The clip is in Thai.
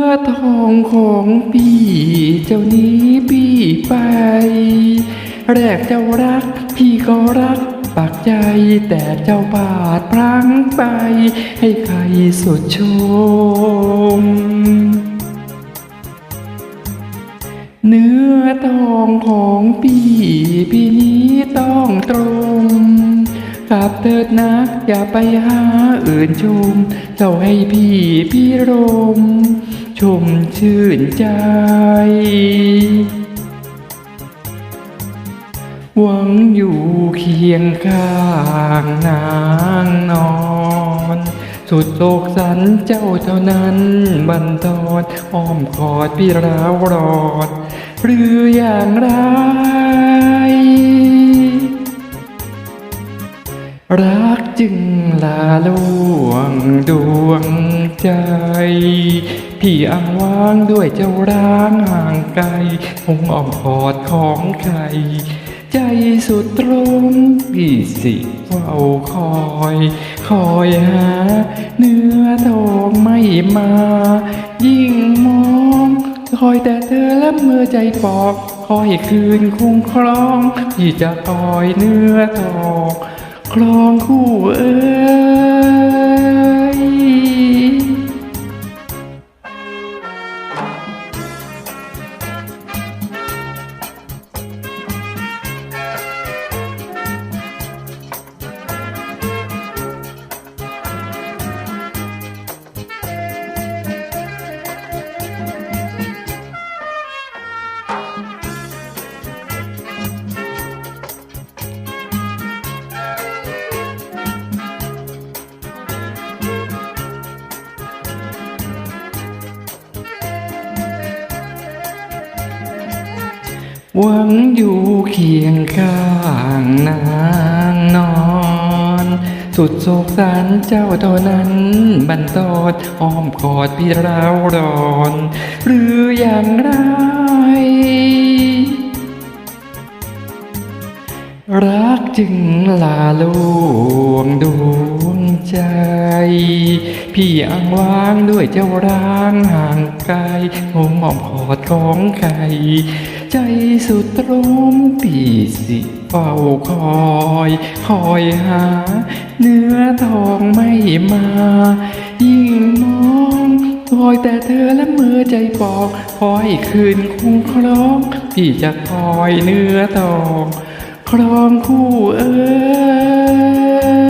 อทองของพี่เจ้านี้พี่ไป แรกเจ้ารัก พี่ก็รักปักใจแต่เจ้าบาดพลั้งไป ให้ใครสุดชม เนื้อทองของพี่พี่นี้ต้องตรงกับเถิดนะอย่าไปหาอื่นชม เจ้าให้พี่พี่รม ชมชื่นใจ หวังอยู่เคียงข้างนางนอน สุดโศกสันเจ้าเท่านั้นบันทอนอ้อมกอดพี่ราวรอด หรืออย่างไร รักจึงลาลวงดวงใจ พี่อ้างว้างด้วยเจ้าร้างห่างไกลคงอ้อมกอดของใคร ใจสุดตรงพี่สิเฝ้าคอย คอยหา เนื้อทองไม่มา ยิ่งมองคอยแต่เธอและเมื่อใจปอก คอยคืนคุ้มครอง ที่จะคอยเนื้อทอง ครองคู่เอ๋ย หวังอยู่เคียงข้างนางนอน สุดโศกสารเจ้าเท่านั้นบันทอดอ้อมกอดพี่ราวรอน หรืออย่างไรรักจึงลาลวงดวงใจ พี่อ้างว้างด้วยเจ้าร้างห่างไกลงงอ้อมกอดของใคร ใจสุดตรงพี่สิเฝ้าคอย คอยหา เนื้อทองไม่มา ยิ่งมองคอยแต่เธอและมือใจปอกคอยคืนคุ้มครองพี่จะคอยเนื้อทอง ครองคู่เอ้ย